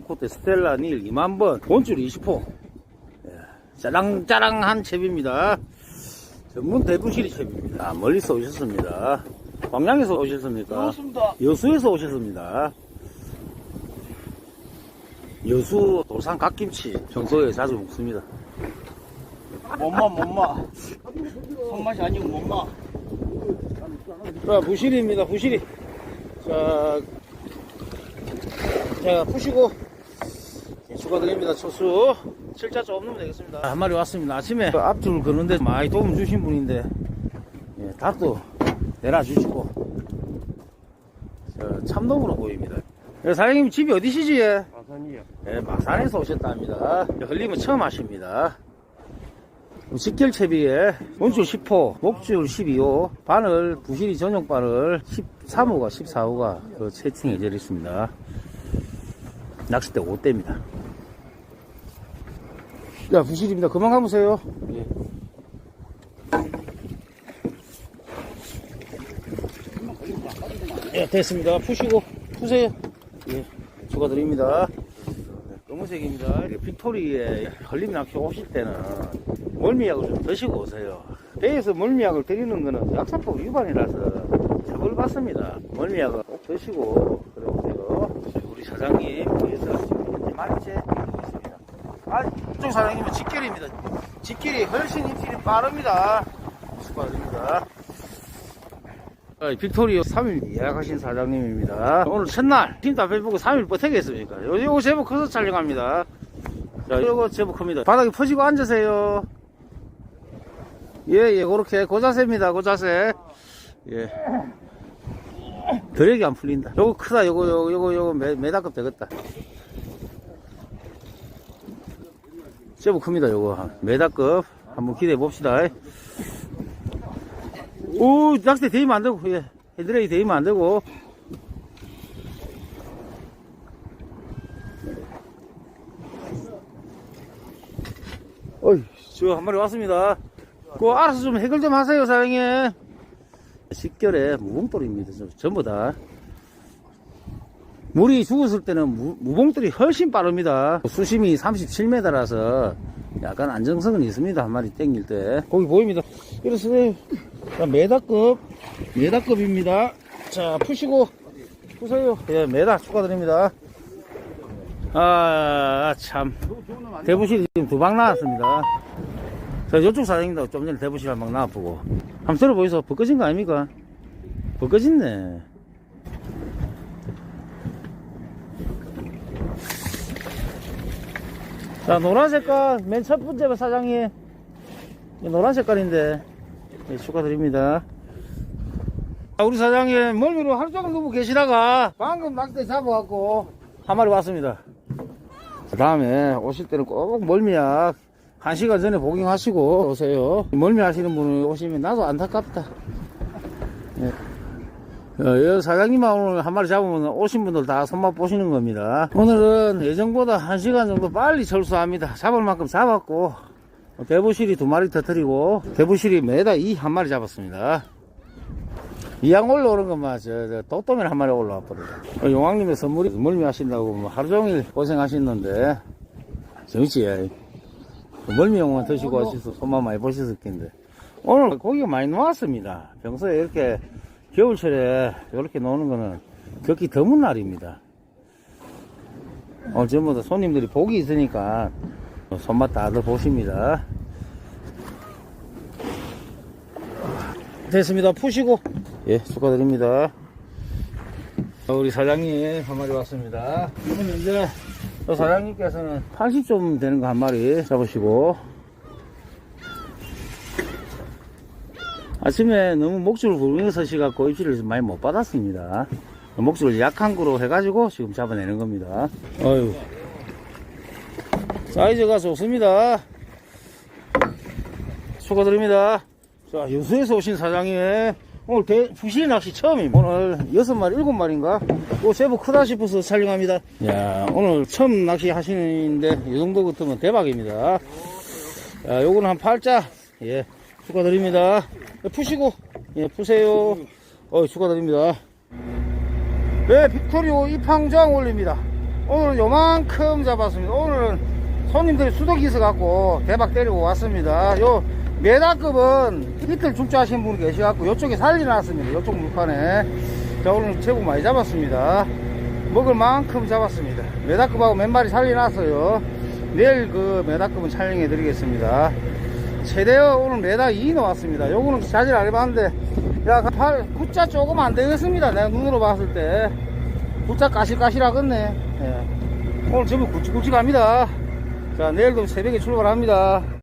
6호대 스텔라 닐 2만번 원줄 20호 예, 짜랑짜랑한 채비입니다 전문 대부실이 채비입니다 아, 멀리서 오셨습니다 광양에서 오셨습니까? 그렇습니다. 여수에서 오셨습니다 여수 도산 갓김치 평소에 자주 먹습니다 못마 못마. 손맛이 아니고 못마. 자, 부실입니다, 부실이. 자, 자, 푸시고, 예, 추가드립니다, 초수. 실자 좀 넣으면 되겠습니다. 한 마리 왔습니다. 아침에 그 앞줄 그는데 많이 도움 주신 분인데, 예, 닭도 내놔주시고, 저, 참돔으로 보입니다. 예, 사장님 집이 어디시지? 예, 아산이요. 예, 마산에서 오셨답니다. 흘림은 처음 하십니다. 직결 채비에 원줄 10호, 목줄 12호, 바늘, 부실이 전용 바늘 13호가 14호가 그 채팅이 되어 있습니다. 낚싯대 5대입니다. 야, 부실입니다. 그만 가보세요. 예. 예, 됐습니다. 푸시고, 푸세요. 예, 추가드립니다. 네, 검은색입니다. 빅토리에 걸림 낚시 오실 때는 멀미약을 좀 드시고 오세요. 배에서 멀미약을 드리는 거는 약사법 위반이라서 처벌 받습니다. 멀미약을 꼭 드시고 그래 오세요. 우리 사장님 위해서 지금 있습니다. 아, 이쪽 사장님은 직결입니다. 직결이 훨씬 입질이 빠릅니다. 축하드립니다. 어, 빅토리오 3일 예약하신 사장님입니다. 오늘 첫날 팀다 빼보고 3일 버티겠습니까? 요, 요거 제법 커서 촬영합니다. 자, 요거 제법 큽니다. 바닥에 퍼지고 앉으세요. 예, 예, 그렇게 고자세입니다. 고자세. 예. 드랙이 안 풀린다. 요거 크다. 요거, 요거, 요거, 요거 매, 메다급 되겠다. 제법 큽니다. 요거. 메다급. 한번 기대해 봅시다. 오, 낚싯대 대이면 안 되고, 예. 헤드레이 대이면 안 되고. 어이, 저 한 마리 왔습니다. 그 알아서 좀 해결 좀 하세요, 사장님. 식결에 무봉돌입니다. 저- 전부 다. 물이 죽었을 때는 무, 무봉돌이 훨씬 빠릅니다. 수심이 37m라서 약간 안정성은 있습니다. 한 마리 땡길 때. 거기 보입니다. 이렇습니다. 자, 메다급, 메다급입니다. 자, 푸시고, 푸세요. 예, 메다 축하드립니다. 아, 참. 대부실 지금 두 방 나왔습니다. 자, 이쪽 사장님도 좀 전에 대부실 한 방 나와보고. 한번 들어보이소. 벗겨진 거 아닙니까? 벗겨진네. 자, 노란 색깔, 맨 첫 번째 사장님. 이 노란 색깔인데. 네, 축하드립니다. 아, 우리 사장님, 멀미로 하루 종일 누워 계시다가 방금 낚싯대 잡아갖고 한 마리 왔습니다. 그 다음에 오실 때는 꼭 멀미약 한 시간 전에 복용하시고 오세요. 멀미 하시는 분이 오시면 나도 안타깝다. 예. 어, 여 사장님만 오늘 한 마리 잡으면 오신 분들 다 손맛 보시는 겁니다. 오늘은 예정보다 한 시간 정도 빨리 철수합니다. 잡을 만큼 잡았고 대부실이 두 마리 터뜨리고 대부실이 매달 이한 마리 잡았습니다. 이양 올라오는 것만 저, 저 또또면 한 마리 올라와 버려요. 어, 용왕님의 선물이 멀미 하신다고 뭐 하루 종일 고생하셨는데 정치 멀미 용만 드시고 하셔서 손만 많이 보셨을 텐데 오늘 고기가 많이 나왔습니다. 평소에 이렇게 겨울철에 이렇게 노는 거는 격히 드문 날입니다. 오늘 전부 다 손님들이 복이 있으니까 손맛 다들 보십니다. 됐습니다. 푸시고 예 축하드립니다. 우리 사장님 한 마리 왔습니다. 그러면 이제 또 사장님께서는 80좀 되는 거 한 마리 잡으시고 아침에 너무 목줄을 굴리고 서시갖고 입질을 좀 많이 못 받았습니다. 목줄을 약한 거로 해가지고 지금 잡아내는 겁니다. 어유 사이즈가 좋습니다. 축하드립니다. 자, 여수에서 오신 사장님, 오늘 대, 부실 낚시 처음입니다. 오늘 여섯 마리, 일곱 마리인가? 또 제법 크다 싶어서 촬영합니다. 야, 오늘 처음 낚시 하시는데, 이 정도 같으면 대박입니다. 자, 요거는 한 팔자. 예, 축하드립니다. 예, 푸시고, 예, 푸세요. 어, 축하드립니다. 네, 빅토리오 입항장 올립니다. 오늘은 요만큼 잡았습니다. 오늘은 손님들이 수독이 있어갖고 대박 때리고 왔습니다. 요 메다급은 이틀 죽자하신 분이 계셔갖고 요쪽에 살려놨습니다. 요쪽 물판에. 자, 오늘 제법 많이 잡았습니다. 먹을 만큼 잡았습니다. 메다급하고 몇 마리 살려놨어요. 내일 그 메다급은 촬영해 드리겠습니다. 최대어 오늘 메다 2 나왔습니다. 요거는 자질 안 해봤는데, 야, 그 팔, 굿자 조금 안 되겠습니다. 내가 눈으로 봤을 때. 굿자 까실까실하겠네. 예. 오늘 전부 굵직굵직합니다. 자, 내일도 새벽에 출발합니다.